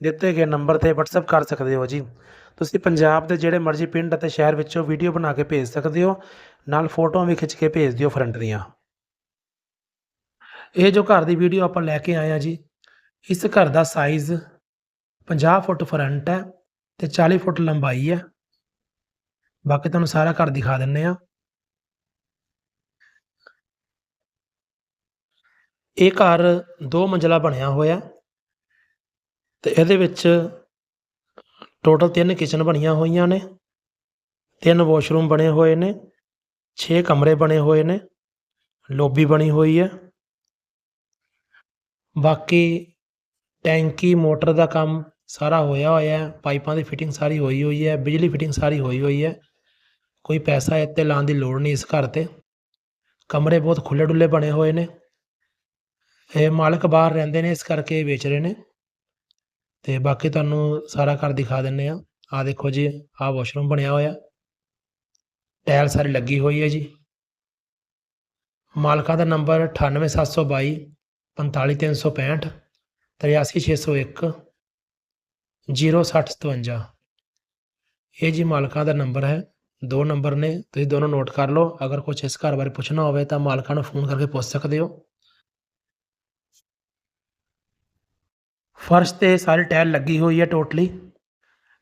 ਦਿੱਤੇ ਗਏ ਨੰਬਰ ਤੇ WhatsApp ਕਰ ਸਕਦੇ ਹੋ ਜੀ। ਤੁਸੀਂ ਪੰਜਾਬ ਦੇ ਜਿਹੜੇ ਮਰਜ਼ੀ ਪਿੰਡ ਅਤੇ ਸ਼ਹਿਰ ਵਿੱਚੋਂ ਵੀਡੀਓ ਬਣਾ ਕੇ ਭੇਜ ਸਕਦੇ ਹੋ। ਨਾਲ ਫੋਟੋਆਂ ਵੀ ਖਿੱਚ ਕੇ ਭੇਜ ਦਿਓ ਫਰੰਟ ਦੀਆਂ। ਇਹ ਜੋ ਘਰ ਦੀ ਵੀਡੀਓ ਆਪਾਂ ਲੈ ਕੇ ਆਏ ਆ ਜੀ, ਇਸ ਘਰ ਦਾ ਸਾਈਜ਼ 50 ਫੁੱਟ ਫਰੰਟ ਹੈ ਤੇ 40 ਫੁੱਟ ਲੰਬਾਈ ਹੈ। ਬਾਕੀ ਤੁਹਾਨੂੰ ਸਾਰਾ ਘਰ ਦਿਖਾ ਦਿੰਨੇ ਆ। ਇਹ ਘਰ ਦੋ ਮੰਜ਼ਲਾ ਬਣਿਆ ਹੋਇਆ। ਤੇ ਇਹਦੇ ਵਿੱਚ ਟੋਟਲ ਤਿੰਨ ਕਿਚਨ ਬਣੀਆਂ ਹੋਈਆਂ ਨੇ, ਤਿੰਨ ਵਾਸ਼ਰੂਮ ਬਣੇ ਹੋਏ ਨੇ 6 ਕਮਰੇ ਬਣੇ ਹੋਏ ਨੇ ਲੌਬੀ ਬਣੀ ਹੋਈ ਹੈ। ਬਾਕੀ ਟੈਂਕੀ, ਮੋਟਰ ਦਾ ਕੰਮ ਸਾਰਾ ਹੋਇਆ ਹੋਇਆ ਹੈ, ਪਾਈਪਾਂ ਦੀ ਫਿਟਿੰਗ ਸਾਰੀ ਹੋਈ ਹੋਈ ਹੈ, ਬਿਜਲੀ ਫਿਟਿੰਗ ਸਾਰੀ ਹੋਈ ਹੋਈ ਹੈ। ਕੋਈ ਪੈਸਾ ਇੱਥੇ ਲਾਉਣ ਦੀ ਲੋੜ ਨਹੀਂ ਇਸ ਘਰ ਤੇ। ਕਮਰੇ ਬਹੁਤ ਖੁੱਲੇ ਡੁੱਲੇ ਬਣੇ ਹੋਏ ਨੇ। ਇਹ ਮਾਲਕ ਬਾਹਰ ਰਹਿੰਦੇ ਨੇ, ਇਸ ਕਰਕੇ ਵੇਚ ਰਹੇ ਨੇ। ਤੇ ਬਾਕੀ ਤੁਹਾਨੂੰ ਸਾਰਾ ਘਰ ਦਿਖਾ ਦਿੰਨੇ ਆ। ਆ ਦੇਖੋ ਜੀ, ਆਹ ਵਾਸ਼ਰੂਮ ਬਣਿਆ ਹੋਇਆ। ਟਾਇਲ ਸਾਰੀ ਲੱਗੀ ਹੋਈ ਹੈ ਜੀ। ਮਾਲਕਾਂ ਦਾ ਨੰਬਰ 98722 45365 83601 06057 ਇਹ ਜੀ ਮਾਲਕਾਂ ਦਾ ਨੰਬਰ ਹੈ। ਦੋ ਨੰਬਰ ਨੇ, ਤੁਸੀਂ ਦੋਨੋਂ ਨੋਟ ਕਰ ਲਓ। ਅਗਰ ਕੁਝ ਇਸ ਘਰ ਬਾਰੇ ਪੁੱਛਣਾ ਹੋਵੇ ਤਾਂ ਮਾਲਕਾਂ ਨੂੰ ਫੋਨ ਕਰਕੇ ਪੁੱਛ ਸਕਦੇ ਹੋ। ਫਰਸ਼ ਤੇ ਸਾਰੀ ਟਾਇਲ ਲੱਗੀ ਹੋਈ ਹੈ ਟੋਟਲੀ।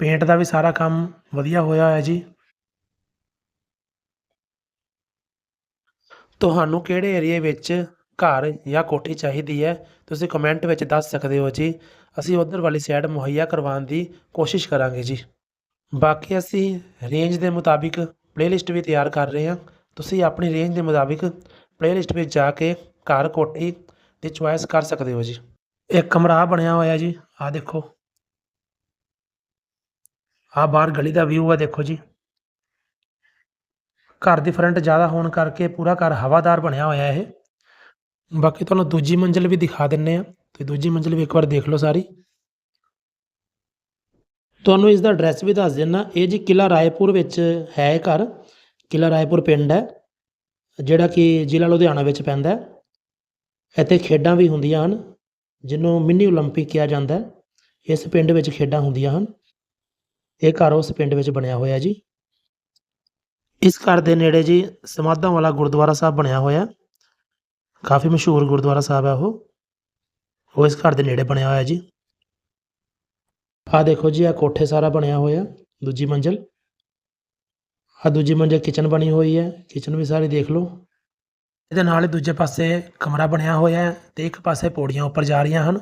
ਪੇਂਟ ਦਾ ਵੀ ਸਾਰਾ ਕੰਮ ਵਧੀਆ ਹੋਇਆ ਹੋਇਆ ਜੀ। ਤੁਹਾਨੂੰ ਕਿਹੜੇ ਏਰੀਏ ਵਿੱਚ ਘਰ ਜਾਂ ਕੋਠੀ ਚਾਹੀਦੀ ਹੈ, ਤੁਸੀਂ ਕਮੈਂਟ ਵਿੱਚ ਦੱਸ ਸਕਦੇ ਹੋ ਜੀ। ਅਸੀਂ ਉਧਰ ਵਾਲੀ ਸਾਈਡ ਮੁਹੱਈਆ ਕਰਵਾਉਣ ਦੀ ਕੋਸ਼ਿਸ਼ ਕਰਾਂਗੇ ਜੀ। ਬਾਕੀ ਅਸੀਂ ਰੇਂਜ ਦੇ ਮੁਤਾਬਿਕ ਪਲੇਲਿਸਟ ਵੀ ਤਿਆਰ ਕਰ ਰਹੇ ਹਾਂ। ਤੁਸੀਂ ਆਪਣੀ ਰੇਂਜ ਦੇ ਮੁਤਾਬਿਕ ਪਲੇਲਿਸਟ ਵਿੱਚ ਜਾ ਕੇ ਘਰ ਕੋਠੀ ਦੀ ਚੁਆਇਸ ਕਰ ਸਕਦੇ ਹੋ ਜੀ। ਇੱਕ ਕਮਰਾ ਬਣਿਆ ਹੋਇਆ ਜੀ, ਆਹ ਦੇਖੋ। ਆਹ ਬਾਹਰ ਗਲੀ ਦਾ ਵਿਊ ਆ, ਦੇਖੋ ਜੀ। ਘਰ ਦੀ ਫਰੰਟ ਜ਼ਿਆਦਾ ਹੋਣ ਕਰਕੇ ਪੂਰਾ ਘਰ ਹਵਾਦਾਰ ਬਣਿਆ ਹੋਇਆ ਇਹ। ਬਾਕੀ ਤੁਹਾਨੂੰ ਦੂਜੀ ਮੰਜ਼ਿਲ ਵੀ ਦਿਖਾ ਦਿੰਨੇ ਆ। ਤੇ ਦੂਜੀ ਮੰਜ਼ਿਲ ਵੀ ਇੱਕ ਵਾਰ ਦੇਖ ਲਓ ਸਾਰੀ। ਤੁਹਾਨੂੰ ਇਸ ਦਾ ਐਡਰੈਸ ਵੀ ਦੱਸ ਦਿੰਨਾ। ਇਹ ਜੀ ਕਿਲਾ ਰਾਏਪੁਰ ਵਿੱਚ ਹੈ ਘਰ। ਕਿਲਾ ਰਾਏਪੁਰ ਪਿੰਡ ਹੈ। ਜਿਹੜਾ ਕਿ ਜ਼ਿਲ੍ਹਾ ਲੁਧਿਆਣਾ ਵਿੱਚ ਪੈਂਦਾ ਹੈ। ਇੱਥੇ ਖੇਡਾਂ ਵੀ ਹੁੰਦੀਆਂ ਹਨ। ਜਿਹਨੂੰ ਮਿੰਨੀ 올림픽 ਕਿਹਾ ਜਾਂਦਾ ਹੈ ਇਸ ਪਿੰਡ ਵਿੱਚ ਖੇਡਾਂ ਹੁੰਦੀਆਂ ਹਨ ਇਹ ਘਰ ਉਸ ਪਿੰਡ ਵਿੱਚ ਬਣਿਆ ਹੋਇਆ ਜੀ ਇਸ ਘਰ ਦੇ ਨੇੜੇ ਜੀ ਸਮਾਧਾਂ ਵਾਲਾ ਗੁਰਦੁਆਰਾ ਸਾਹਿਬ ਬਣਿਆ ਹੋਇਆ ਕਾਫੀ ਮਸ਼ਹੂਰ ਗੁਰਦੁਆਰਾ ਸਾਹਿਬ ਹੈ ਉਹ ਉਹ ਇਸ ਘਰ ਦੇ ਨੇੜੇ ਬਣਿਆ ਹੋਇਆ ਜੀ ਆਹ ਦੇਖੋ ਜੀ ਆ ਕੋਠੇ ਸਾਰਾ ਬਣਿਆ ਹੋਇਆ ਦੂਜੀ ਮੰਜ਼ਲ ਆ ਦੂਜੀ ਮੰਜ਼ਲ ਕਿਚਨ ਬਣੀ ਹੋਈ ਹੈ ਕਿਚਨ ਵੀ ਸਾਰੀ ਦੇਖ ਲਓ ਇਹਦੇ ਨਾਲ ਹੀ ਦੂਜੇ ਪਾਸੇ ਕਮਰਾ ਬਣਿਆ ਹੋਇਆ ਹੈ ਤੇ ਇੱਕ ਪਾਸੇ ਪੌੜੀਆਂ ਉੱਪਰ ਜਾ ਰਹੀਆਂ ਹਨ।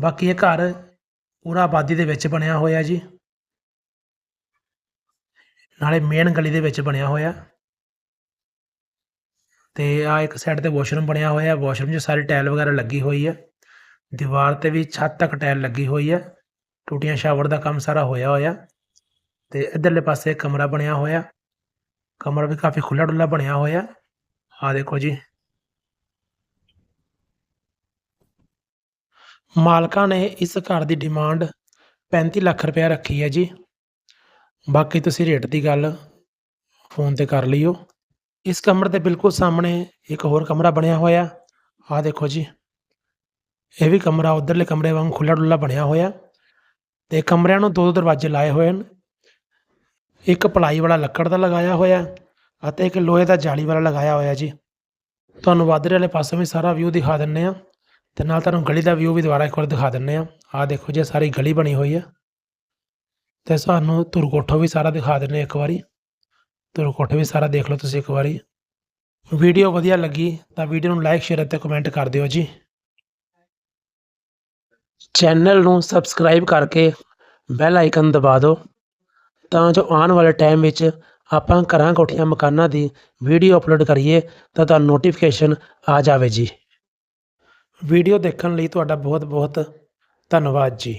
ਬਾਕੀ ਇਹ ਘਰ ਪੂਰਾ ਆਬਾਦੀ ਦੇ ਵਿੱਚ ਬਣਿਆ ਹੋਇਆ ਜੀ। ਨਾਲੇ ਮੇਨ ਗਲੀ ਦੇ ਵਿੱਚ ਬਣਿਆ ਹੋਇਆ ਤੇ ਆ ਇੱਕ ਸਾਈਡ ਤੇ ਵਾਸ਼ਰੂਮ ਬਣਿਆ ਹੋਇਆ ਵਾਸ਼ਰੂਮ 'ਚ ਸਾਰੀ ਟਾਇਲ ਵਗੈਰਾ ਲੱਗੀ ਹੋਈ ਹੈ। ਦੀਵਾਰ ਤੇ ਵੀ ਛੱਤ ਤੱਕ ਟਾਇਲ ਲੱਗੀ ਹੋਈ ਹੈ। ਟੂਟੀਆਂ ਸ਼ਾਵਰ ਦਾ ਕੰਮ ਸਾਰਾ ਹੋਇਆ ਹੋਇਆ ਤੇ ਇਧਰਲੇ ਪਾਸੇ ਕਮਰਾ ਬਣਿਆ ਹੋਇਆ ਕਮਰਾ ਵੀ ਕਾਫੀ ਖੁੱਲਾ ਡੁੱਲਾ ਬਣਿਆ ਹੋਇਆ ਆ ਦੇਖੋ ਜੀ। ਮਾਲਕਾਂ ਨੇ ਇਸ ਘਰ ਦੀ ਡਿਮਾਂਡ 35 ਲੱਖ ਰੁਪਏ ਰੱਖੀ ਹੈ ਜੀ। ਬਾਕੀ ਤੁਸੀਂ ਰੇਟ ਦੀ ਗੱਲ ਫੋਨ ਤੇ ਕਰ ਲਿਓ। ਇਸ ਕਮਰੇ ਦੇ ਬਿਲਕੁਲ ਸਾਹਮਣੇ ਇੱਕ ਹੋਰ ਕਮਰਾ ਬਣਿਆ ਹੋਇਆ। ਆ ਦੇਖੋ ਜੀ। ਇਹ ਵੀ ਕਮਰਾ ਉਧਰਲੇ ਕਮਰੇ ਵਾਂਗ ਖੁੱਲਾ ਡੁੱਲਾ ਬਣਿਆ ਹੋਇਆ। ਤੇ ਕਮਰਿਆਂ ਨੂੰ ਦੋ ਦੋ ਦਰਵਾਜ਼ੇ ਲਾਏ ਹੋਏ ਹਨ। ਇੱਕ ਪਲਾਈ ਵਾਲਾ ਲੱਕੜ ਦਾ ਲਗਾਇਆ ਹੋਇਆ। ਅਤੇ ਇੱਕ ਲੋਹੇ ਦਾ ਜਾਲੀ ਵਾਲਾ ਲਗਾਇਆ ਹੋਇਆ ਜੀ। ਤੁਹਾਨੂੰ ਵਾਧਰੇ ਵਾਲੇ ਪਾਸੇ ਵੀ ਸਾਰਾ ਵਿਊ ਦਿਖਾ ਦਿੰਨੇ ਆ। ਤੇ ਨਾਲ ਤੁਹਾਨੂੰ ਗਲੀ ਦਾ ਵਿਊ ਵੀ ਦੁਬਾਰਾ ਇੱਕ ਵਾਰ ਦਿਖਾ ਦਿੰਨੇ ਆ। ਆਹ ਦੇਖੋ ਜੀ ਸਾਰੀ ਗਲੀ ਬਣੀ ਹੋਈ ਹੈ ਤੇ ਸਾਨੂੰ ਤੁਰਕੋਠੋ ਵੀ ਸਾਰਾ ਦਿਖਾ ਦਿੰਨੇ ਇੱਕ ਵਾਰੀ। ਤੁਰਕੋਠੋ ਵੀ ਸਾਰਾ ਦੇਖ ਲਓ ਤੁਸੀਂ ਇੱਕ ਵਾਰੀ। ਵੀਡੀਓ ਵਧੀਆ ਲੱਗੀ ਤਾਂ ਵੀਡੀਓ ਨੂੰ ਲਾਈਕ, ਸ਼ੇਅਰ ਅਤੇ ਕਮੈਂਟ ਕਰ ਦਿਓ ਜੀ। ਚੈਨਲ ਨੂੰ ਸਬਸਕ੍ਰਾਈਬ ਕਰਕੇ ਬੈਲ ਆਈਕਨ ਦਬਾ ਦਿਓ ਤਾਂ ਜੋ ਆਉਣ ਵਾਲੇ ਟਾਈਮ ਵਿੱਚ ਆਪਾਂ ਘਰਾਂ ਕੋਠੀਆਂ ਮਕਾਨਾਂ ਦੀ ਵੀਡੀਓ ਅਪਲੋਡ ਕਰੀਏ ਤਾਂ ਤੁਹਾਨੂੰ ਨੋਟੀਫਿਕੇਸ਼ਨ ਆ ਜਾਵੇ ਜੀ। ਵੀਡੀਓ ਦੇਖਣ ਲਈ ਤੁਹਾਡਾ ਬਹੁਤ ਬਹੁਤ ਧੰਨਵਾਦ ਜੀ।